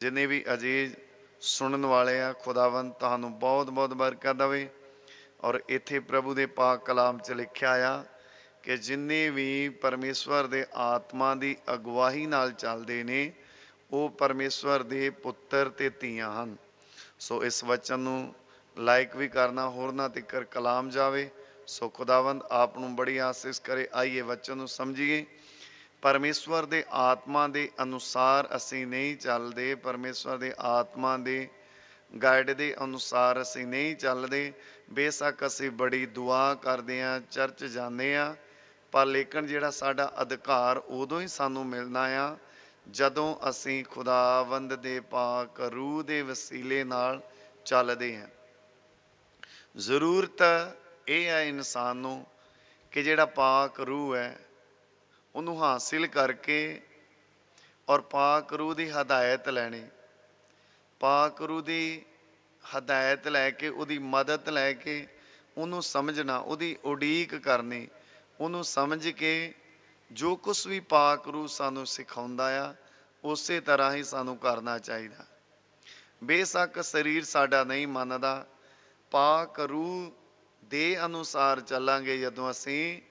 ਜਿੰਨੇ ਵੀ ਅਜੀਜ਼ ਸੁਣਨ ਵਾਲੇ ਆ, ਖੁਦਾਵੰਦ ਤੁਹਾਨੂੰ ਬਹੁਤ ਬਹੁਤ ਬਰਕਤ ਦੇਵੇ। ਔਰ ਇੱਥੇ ਪ੍ਰਭੂ ਦੇ ਪਾਕ ਕਲਾਮ 'ਚ ਲਿਖਿਆ ਆ ਕਿ ਜਿੰਨੇ ਵੀ ਪਰਮੇਸ਼ਵਰ ਦੇ ਆਤਮਾ ਦੀ ਅਗਵਾਹੀ ਨਾਲ ਚੱਲਦੇ ਨੇ, ਉਹ ਪਰਮੇਸ਼ਵਰ ਦੇ ਪੁੱਤਰ ਤੇ ਧੀਆਂ ਹਨ। ਸੋ ਇਸ ਵਚਨ ਨੂੰ ਲਾਈਕ ਵੀ ਕਰਨਾ ਹੋਰਨਾਂ ਤੀਕਰ ਕਲਾਮ ਜਾਵੇ। ਸੋ ਖੁਦਾਵੰਦ ਆਪ ਨੂੰ ਬੜੀ ਆਸੀਸ ਕਰੇ। ਆਈਏ ਵਚਨ ਨੂੰ ਸਮਝੀਏ। ਪਰਮੇਸ਼ਵਰ ਦੇ ਆਤਮਾ ਦੇ ਅਨੁਸਾਰ ਅਸੀਂ ਨਹੀਂ ਚੱਲਦੇ, ਪਰਮੇਸ਼ਵਰ ਦੇ ਆਤਮਾ ਦੇ ਗਾਈਡ ਦੇ ਅਨੁਸਾਰ ਅਸੀਂ ਨਹੀਂ ਚੱਲਦੇ। ਬੇਸ਼ੱਕ ਅਸੀਂ ਬੜੀ ਦੁਆ ਕਰਦੇ ਆ ਚਰਚ ਜਾਂਦੇ ਆ ਪਰ ਲੇਕਿਨ ਜਿਹੜਾ ਸਾਡਾ ਅਧਿਕਾਰ ਉਦੋਂ ਹੀ ਸਾਨੂੰ ਮਿਲਣਾ ਆ, ਜਦੋਂ ਅਸੀਂ ਖੁਦਾਵੰਦ ਦੇ ਪਾਕ ਰੂਹ ਦੇ ਵਸੀਲੇ ਨਾਲ ਚੱਲਦੇ ਹਾਂ। ਜ਼ਰੂਰਤ ਇਹ ਹੈ ਇਨਸਾਨ ਨੂੰ ਕਿ ਜਿਹੜਾ ਪਾਕ ਰੂਹ ਹੈ ਉਹਨੂੰ ਹਾਸਿਲ ਕਰਕੇ ਔਰ ਪਾਕ ਰੂਹ ਦੀ ਹਦਾਇਤ ਲੈਣੀ। ਪਾਕ ਰੂਹ ਦੀ ਹਦਾਇਤ ਲੈ ਕੇ, ਉਹਦੀ ਮਦਦ ਲੈ ਕੇ ਉਹਨੂੰ ਸਮਝਣਾ, ਉਹਦੀ ਉਡੀਕ ਕਰਨੀ, ਉਹਨੂੰ ਸਮਝ ਕੇ ਜੋ ਕੁਝ ਵੀ ਪਾਕ ਰੂਹ ਸਾਨੂੰ ਸਿਖਾਉਂਦਾ ਆ, ਉਸੇ ਤਰ੍ਹਾਂ ਹੀ ਸਾਨੂੰ ਕਰਨਾ ਚਾਹੀਦਾ। ਬੇਸ਼ੱਕ ਸਰੀਰ ਸਾਡਾ ਨਹੀਂ ਮੰਨਦਾ। ਪਾਕ ਰੂਹ ਦੇ ਅਨੁਸਾਰ ਚੱਲਾਂਗੇ ਜਦੋਂ ਅਸੀਂ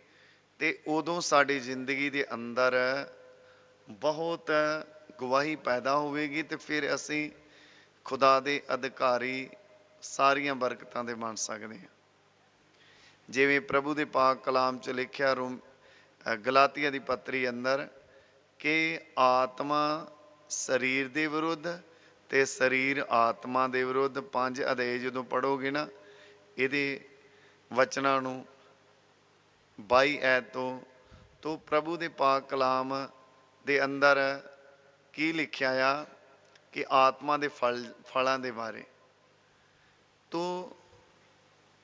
ਤੇ ਉਦੋਂ ਸਾਡੀ ਜ਼ਿੰਦਗੀ ਦੇ ਅੰਦਰ ਬਹੁਤ ਗਵਾਹੀ ਪੈਦਾ ਹੋਵੇਗੀ ਤੇ ਫਿਰ ਅਸੀਂ ਖੁਦਾ ਦੇ ਅਧਿਕਾਰੀ ਸਾਰੀਆਂ ਬਰਕਤਾਂ ਦੇ ਬਣ ਸਕਦੇ ਹਾਂ। ਜਿਵੇਂ ਪ੍ਰਭੂ ਦੇ ਪਾਕ ਕਲਾਮ 'ਚ ਲਿਖਿਆ ਰੋਮ ਅ, ਗਲਾਤੀਆ ਦੀ ਪੱਤਰੀ ਅੰਦਰ ਕਿ ਆਤਮਾ ਸਰੀਰ ਦੇ ਵਿਰੁੱਧ ਤੇ ਸਰੀਰ ਆਤਮਾ ਦੇ ਵਿਰੁੱਧ ਪੰਜ ਅਧਿਆਏ ਜਦੋਂ ਪੜੋਗੇ ਨਾ ਇਹਦੇ ਵਚਨਾਂ ਨੂੰ 22 ਐਤ ਤੋਂ ਤੋਂ ਪ੍ਰਭੂ ਦੇ ਪਾਕ ਕਲਾਮ ਦੇ ਅੰਦਰ ਕੀ ਲਿਖਿਆ ਆ ਕਿ ਆਤਮਾ ਦੇ ਫਲ, ਫਲਾਂ ਦੇ ਬਾਰੇ? ਤੋਂ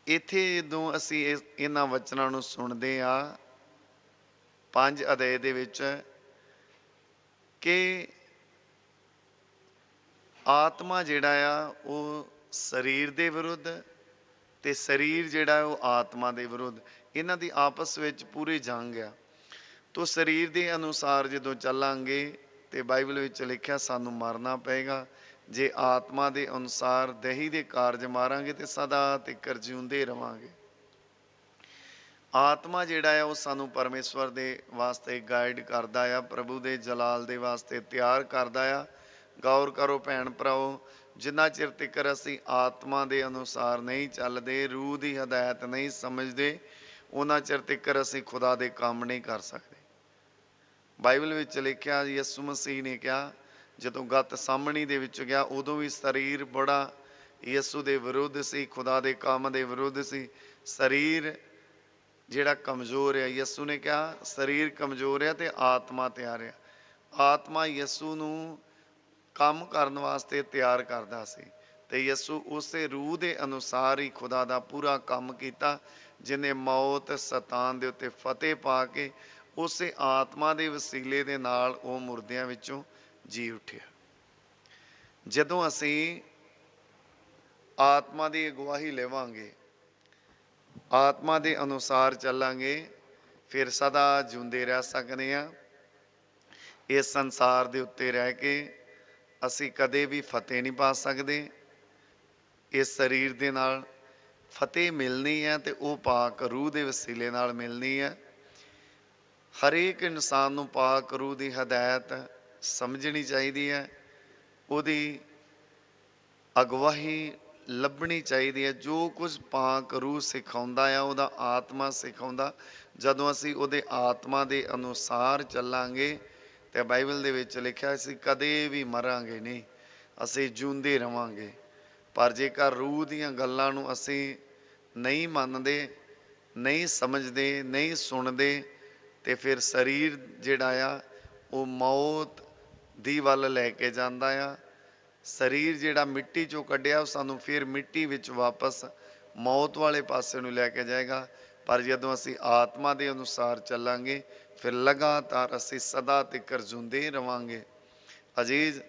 ਇੱਥੇ ਜਦੋਂ ਅਸੀਂ ਇਸ- ਇਹਨਾਂ ਵਚਨਾਂ ਨੂੰ ਸੁਣਦੇ ਆ, ਪੰਜ ਅਧਿਆਏ ਦੇ ਵਿੱਚ ਕਿ ਆਤਮਾ ਜਿਹੜਾ ਆ, ਉਹ ਸਰੀਰ ਦੇ ਵਿਰੁੱਧ ਤੇ ਸਰੀਰ ਜਿਹੜਾ ਉਹ ਆਤਮਾ ਦੇ ਵਿਰੁੱਧ ਇਹਨਾਂ ਦੀ ਆਪਸ ਵਿੱਚ ਪੂਰੀ ਜੰਗ ਆ। ਤੋ ਸਰੀਰ ਦੇ ਅਨੁਸਾਰ ਜਦੋਂ ਚੱਲਾਂਗੇ ਤੇ ਬਾਈਬਲ ਵਿੱਚ ਲਿਖਿਆ ਸਾਨੂੰ ਮਰਨਾ ਪਏਗਾ, ਜੇ ਆਤਮਾ ਦੇ ਅਨੁਸਾਰ ਦਹੀ ਦੇ ਕਾਰਜ ਮਾਰਾਂਗੇ ਤੇ ਸਦਾ ਤੀਕਰ ਜਿਉਂਦੇ ਰਵਾਂਗੇ। ਆਤਮਾ ਜਿਹੜਾ ਹੈ ਉਹ ਸਾਨੂੰ ਪਰਮੇਸ਼ਵਰ ਦੇ ਵਾਸਤੇ ਗਾਈਡ ਕਰਦਾ ਆ, ਪ੍ਰਭੂ ਦੇ ਜਲਾਲ ਦੇ ਵਾਸਤੇ ਤਿਆਰ ਕਰਦਾ ਆ। ਗੌਰ ਕਰੋ ਭੈਣ ਭਰਾਓ ਜਿੰਨਾ ਚਿਰ ਤੱਕ ਅਸੀਂ ਆਤਮਾ ਦੇ ਅਨੁਸਾਰ ਨਹੀਂ ਚੱਲਦੇ, ਰੂਹ ਦੀ ਹਦਾਇਤ ਨਹੀਂ ਸਮਝਦੇ, ਉਹਨਾਂ ਚਿਰ ਤੱਕ ਅਸੀਂ ਖੁਦਾ ਦੇ ਕੰਮ ਨਹੀਂ ਕਰ ਸਕਦੇ। ਬਾਈਬਲ ਵਿੱਚ ਲਿਖਿਆ, ਯਿਸੂ ਮਸੀਹ ਨੇ ਕਿਹਾ, ਜਦੋਂ ਗੱਤ ਸਾਹਮਣੀ ਦੇ ਵਿੱਚ ਗਿਆ, ਉਦੋਂ ਵੀ ਸਰੀਰ ਬੜਾ ਯਿਸੂ ਦੇ ਵਿਰੁੱਧ ਸੀ, ਖੁਦਾ ਦੇ ਕੰਮ ਦੇ ਵਿਰੁੱਧ ਸੀ। ਸਰੀਰ ਜਿਹੜਾ ਕਮਜ਼ੋਰ ਹੈ, ਯਿਸੂ ਨੇ ਕਿਹਾ, ਸਰੀਰ ਕਮਜ਼ੋਰ ਹੈ ਤੇ ਆਤਮਾ ਤਿਆਰ ਹੈ। ਆਤਮਾ ਯਿਸੂ ਨੂੰ ਕੰਮ ਕਰਨ ਵਾਸਤੇ ਤਿਆਰ ਕਰਦਾ ਸੀ ਤੇ ਯਿਸੂ ਉਸੇ ਰੂਹ ਦੇ ਅਨੁਸਾਰ ਹੀ ਖੁਦਾ ਦਾ ਪੂਰਾ ਕੰਮ ਕੀਤਾ, ਜਿਨੇ ਮੌਤ ਸਤਾਨ ਦੇ ਉੱਤੇ ਫਤਿਹ ਪਾ ਕੇ ਉਸੇ ਆਤਮਾ ਦੇ ਵਸੀਲੇ ਦੇ ਨਾਲ ਉਹ ਮੁਰਦਿਆਂ ਵਿੱਚੋਂ ਜੀ ਉੱਠਿਆ। ਜਦੋਂ ਅਸੀਂ ਆਤਮਾ ਦੀ ਅਗਵਾਹੀ ਲਵਾਂਗੇ, ਆਤਮਾ ਦੇ ਅਨੁਸਾਰ ਚੱਲਾਂਗੇ, ਫਿਰ ਸਦਾ ਜਿਉਂਦੇ ਰਹਿ ਸਕਦੇ ਹਾਂ। ਇਸ ਸੰਸਾਰ ਦੇ ਉੱਤੇ ਰਹਿ ਕੇ ਅਸੀਂ ਕਦੇ ਵੀ ਫਤਿਹ ਨਹੀਂ ਪਾ ਸਕਦੇ। ਇਸ ਸਰੀਰ ਦੇ ਨਾਲ ਫਤਿਹ ਮਿਲਣੀ ਹੈ ਤੇ ਉਹ ਪਾਕ ਰੂਹ ਦੇ ਵਸੀਲੇ ਨਾਲ ਮਿਲਣੀ ਹੈ। ਹਰੇਕ ਇਨਸਾਨ ਨੂੰ ਪਾਕ ਰੂਹ ਦੀ ਹਦਾਇਤ ਸਮਝਣੀ ਚਾਹੀਦੀ ਹੈ। ਉਹਦੀ ਅਗਵਾਹੀ ਲੱਭਣੀ ਚਾਹੀਦੀ ਹੈ। ਜੋ ਕੁਝ ਪਾਕ ਰੂਹ ਸਿਖਾਉਂਦਾ ਆ, ਉਹਦਾ ਆਤਮਾ ਸਿਖਾਉਂਦਾ। ਜਦੋਂ ਅਸੀਂ ਉਹਦੇ ਆਤਮਾ ਦੇ ਅਨੁਸਾਰ ਚੱਲਾਂਗੇ ਤੇ ਬਾਈਬਲ ਦੇ ਵਿੱਚ ਲਿਖਿਆ ਅਸੀਂ ਕਦੇ ਵੀ ਮਰਾਂਗੇ ਨਹੀਂ, ਅਸੀਂ ਜਿਉਂਦੇ ਰਵਾਂਗੇ। ਪਰ ਜੇਕਰ ਰੂਹ ਦੀਆਂ ਗੱਲਾਂ ਨੂੰ ਅਸੀਂ ਨਹੀਂ ਮੰਨਦੇ, ਨਹੀਂ ਸਮਝਦੇ, ਨਹੀਂ ਸੁਣਦੇ, ਤੇ ਫਿਰ ਸਰੀਰ ਜਿਹੜਾ ਆ, ਉਹ ਮੌਤ ਦੀ ਵੱਲ ਲੈ ਕੇ ਜਾਂਦਾ ਆ। ਸਰੀਰ ਜਿਹੜਾ ਮਿੱਟੀ ਚੋਂ ਕੱਢਿਆ, ਉਹ ਸਾਨੂੰ ਫਿਰ ਮਿੱਟੀ ਵਿੱਚ ਵਾਪਸ ਮੌਤ ਵਾਲੇ ਪਾਸੇ ਨੂੰ ਲੈ ਕੇ ਜਾਏਗਾ। ਪਰ ਜਦੋਂ ਅਸੀਂ ਆਤਮਾ ਦੇ ਅਨੁਸਾਰ ਚੱਲਾਂਗੇ ਫਿਰ ਲਗਾਤਾਰ ਅਸੀਂ ਸਦਾ ਤੱਕਰ ਜਿਉਂਦੇ ਰਵਾਂਗੇ। ਅਜੀਜ਼,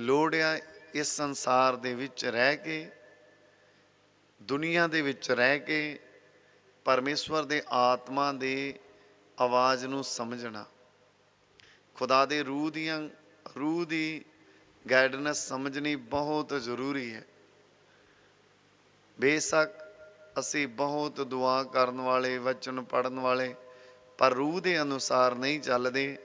ਲੋੜ ਆ ਇਸ ਸੰਸਾਰ ਦੇ ਵਿੱਚ ਰਹਿ ਕੇ, ਦੁਨੀਆ ਦੇ ਵਿੱਚ ਰਹਿ ਕੇ ਪਰਮੇਸ਼ਵਰ ਦੇ ਆਤਮਾ ਦੇ ਆਵਾਜ਼ ਨੂੰ ਸਮਝਣਾ। ਖੁਦਾ ਦੇ ਰੂਹ ਦੀਆਂ, ਰੂਹ ਦੀ ਗਾਈਡਨੈਸ ਸਮਝਣੀ ਬਹੁਤ ਜ਼ਰੂਰੀ ਹੈ। ਬੇਸ਼ੱਕ ਅਸੀਂ ਬਹੁਤ ਦੁਆ ਕਰਨ ਵਾਲੇ, ਵਚਨ ਪੜਨ ਵਾਲੇ ਪਰ ਰੂਹ ਦੇ ਅਨੁਸਾਰ ਨਹੀਂ ਚੱਲਦੇ।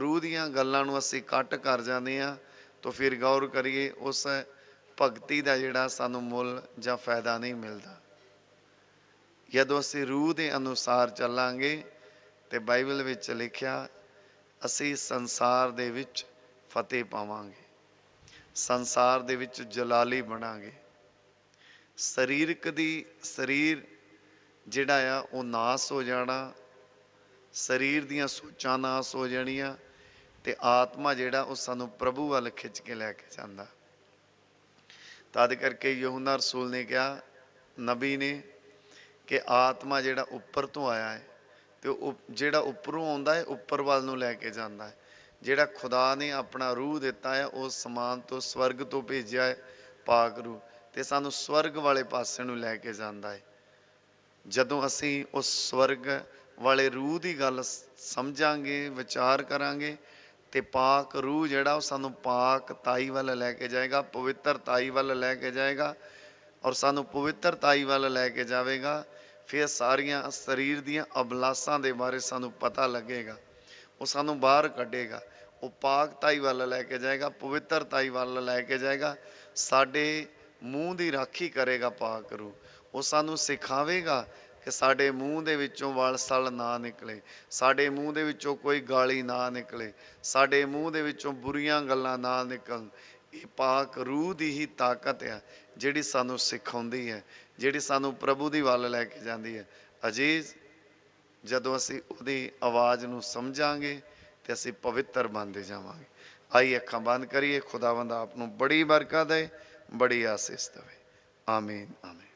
ਰੂਹ ਦੀਆਂ ਗੱਲਾਂ ਨੂੰ ਅਸੀਂ ਕੱਟ ਕਰ ਜਾਂਦੇ ਆ ਤਾਂ ਫਿਰ ਗੌਰ ਕਰੀਏ, ਉਸ ਭਗਤੀ ਦਾ ਜਿਹੜਾ ਸਾਨੂੰ ਮੁੱਲ ਜਾਂ ਫਾਇਦਾ ਨਹੀਂ ਮਿਲਦਾ। ਜਦੋਂ ਅਸੀਂ ਰੂਹ ਦੇ ਅਨੁਸਾਰ ਚੱਲਾਂਗੇ ਤੇ ਬਾਈਬਲ ਵਿੱਚ ਲਿਖਿਆ, ਅਸੀਂ ਸੰਸਾਰ ਦੇ ਵਿੱਚ ਫਤਿਹ ਪਾਵਾਂਗੇ। ਸੰਸਾਰ ਦੇ ਵਿੱਚ ਜਲਾਲੀ ਬਣਾਂਗੇ। ਸਰੀਰਕ ਦੀ ਸਰੀਰ ਜਿਹੜਾ ਆ, ਉਹ ਨਾਸ ਹੋ ਜਾਣਾ ਸਰੀਰ ਦੀਆਂ ਸੋਚਾਂ ਨਾਸ ਹੋ ਜਾਣੀਆਂ ਤੇ ਆਤਮਾ ਜਿਹੜਾ ਉਹ ਸਾਨੂੰ ਪ੍ਰਭੂ ਵੱਲ ਖਿੱਚ ਕੇ ਲੈ ਕੇ ਜਾਂਦਾ। ਤਦ ਕਰਕੇ ਯਹੂਨਾ ਰਸੂਲ ਨੇ ਕਿਹਾ, ਨਬੀ ਨੇ ਕਿ ਆਤਮਾ ਜਿਹੜਾ ਉੱਪਰ ਤੋਂ ਆਇਆ ਹੈ ਤੇ ਉਹ ਜਿਹੜਾ ਉੱਪਰੋਂ ਆਉਂਦਾ ਹੈ, ਉੱਪਰ ਵੱਲ ਨੂੰ ਲੈ ਕੇ ਜਾਂਦਾ ਹੈ। ਜਿਹੜਾ ਖੁਦਾ ਨੇ ਆਪਣਾ ਰੂਹ ਦਿੱਤਾ ਹੈ, ਉਹ ਸਮਾਨ ਤੋਂ, ਸਵਰਗ ਤੋਂ ਭੇਜਿਆ ਹੈ, ਪਾਕ ਰੂਹ ਤੇ ਸਾਨੂੰ ਸਵਰਗ ਵਾਲੇ ਪਾਸੇ ਨੂੰ ਲੈ ਕੇ ਜਾਂਦਾ ਹੈ। ਜਦੋਂ ਅਸੀਂ ਉਸ ਸਵਰਗ ਵਾਲੇ ਰੂਹ ਦੀ ਗੱਲ ਸਮਝਾਂਗੇ, ਵਿਚਾਰ ਕਰਾਂਗੇ ਤੇ ਪਾਕ ਰੂਹ ਜਿਹੜਾ ਉਹ ਸਾਨੂੰ ਪਾਕ ਤਾਈ ਵੱਲ ਲੈ ਕੇ ਜਾਏਗਾ, ਪਵਿੱਤਰ ਤਾਈ ਵੱਲ ਲੈ ਕੇ ਜਾਏਗਾ ਔਰ ਸਾਨੂੰ ਪਵਿੱਤਰ ਤਾਈ ਵੱਲ ਲੈ ਕੇ ਜਾਵੇਗਾ, ਫਿਰ ਸਾਰੀਆਂ ਸਰੀਰ ਦੀਆਂ ਅਬਲਾਸਾਂ ਦੇ ਬਾਰੇ ਸਾਨੂੰ ਪਤਾ ਲੱਗੇਗਾ, ਉਹ ਸਾਨੂੰ ਬਾਹਰ ਕੱਢੇਗਾ, ਉਹ ਪਾਕ ਤਾਈ ਵੱਲ ਲੈ ਕੇ ਜਾਏਗਾ, ਪਵਿੱਤਰ ਤਾਈ ਵੱਲ ਲੈ ਕੇ ਜਾਏਗਾ, ਸਾਡੇ ਮੂੰਹ ਦੀ ਰਾਖੀ ਕਰੇਗਾ ਪਾਕ ਰੂ ਉਹ ਸਾਨੂੰ ਸਿਖਾਵੇਗਾ ਕਿ ਸਾਡੇ ਮੂੰਹ ਦੇ ਵਿੱਚੋਂ ਵਾਲ ਸਲ ਨਾ ਨਿਕਲੇ, ਸਾਡੇ ਮੂੰਹ ਦੇ ਵਿੱਚੋਂ ਕੋਈ ਗਾਲੀ ਨਾ ਨਿਕਲੇ, ਸਾਡੇ ਮੂੰਹ ਦੇ ਵਿੱਚੋਂ ਬੁਰੀਆਂ ਗੱਲਾਂ ਨਾ ਨਿਕਲਣ। ਇਹ ਪਾਕ ਰੂਹ ਦੀ ਹੀ ਤਾਕਤ ਹੈ ਜਿਹੜੀ ਸਾਨੂੰ ਸਿਖਾਉਂਦੀ ਹੈ, ਜਿਹੜੀ ਸਾਨੂੰ ਪ੍ਰਭੂ ਦੀ ਵੱਲ ਲੈ ਕੇ ਜਾਂਦੀ ਹੈ। ਅਜੀਜ਼, ਜਦੋਂ ਅਸੀਂ ਉਹਦੀ ਆਵਾਜ਼ ਨੂੰ ਸਮਝਾਂਗੇ ਤੇ ਅਸੀਂ ਪਵਿੱਤਰ ਬਣਦੇ ਜਾਵਾਂਗੇ। ਆਈ ਅੱਖਾਂ ਬੰਦ ਕਰੀਏ, ਖੁਦਾਵੰਦ ਆਪ ਨੂੰ ਬੜੀ ਬਰਕਤ ਦੇ, ਬੜੀ ਆਸੀਸ ਦੇਵੇ। ਆਮੀਨ ਆਮੀਨ।